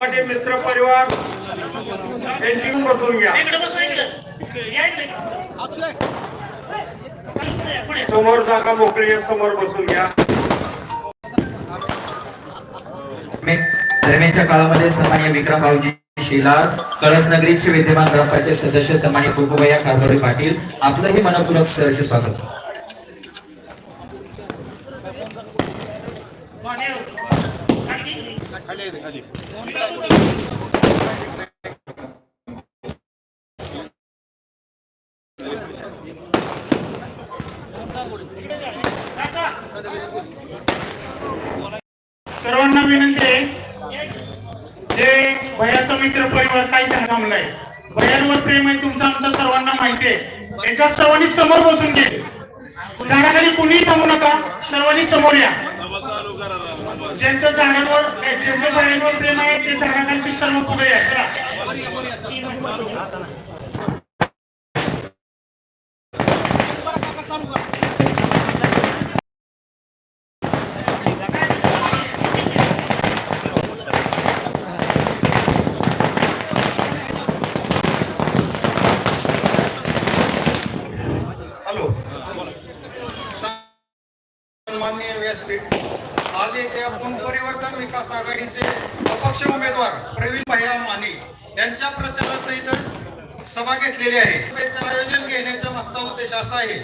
समोर मित्र परिवार समोर जागा मोकळी समोर बसून घ्या दरम्यानच्या काळामध्ये विक्रम भाऊजी शिलार कळस नगरीचे विद्यमान ग्रामपंचायत सदस्य सन्मान्य कुकुबया कारभारी पाटील आपलंही मनपूरक सहर्ष स्वागत. सर्वांना विनंती आहे मित्र परिवार काही थांबलाय. भयांवर प्रेम आहे तुमचं आमचं सर्वांना माहिती आहे. एकदा सर्वांनी समोर बसून घे. झाडाखाली कुणीही थांबू नका. सर्वांनी समोर या. ज्यांच्या झाडांवर ज्यांच्या झाडांवर प्रेम आहे ते झाडाखाली सर्व पुढे या. चला. सन्माननीय व्यासपीठ. आज येथे आपण परिवर्तन विकास आघाडीचे अपक्ष उमेदवार प्रवीण भैया माने यांच्या प्रचारार्थ इथं सभा घेतलेली आहे. आयोजन घेण्याचा मागचा उद्देश असा आहे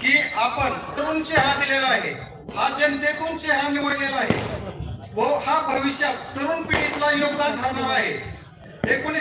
की आपण तरुण चेहरा दिलेला आहे. हा जनतेतून चेहरा निवडलेला आहे. व हा भविष्यात तरुण पिढीतला योगदान ठरणार आहे. एकोणीस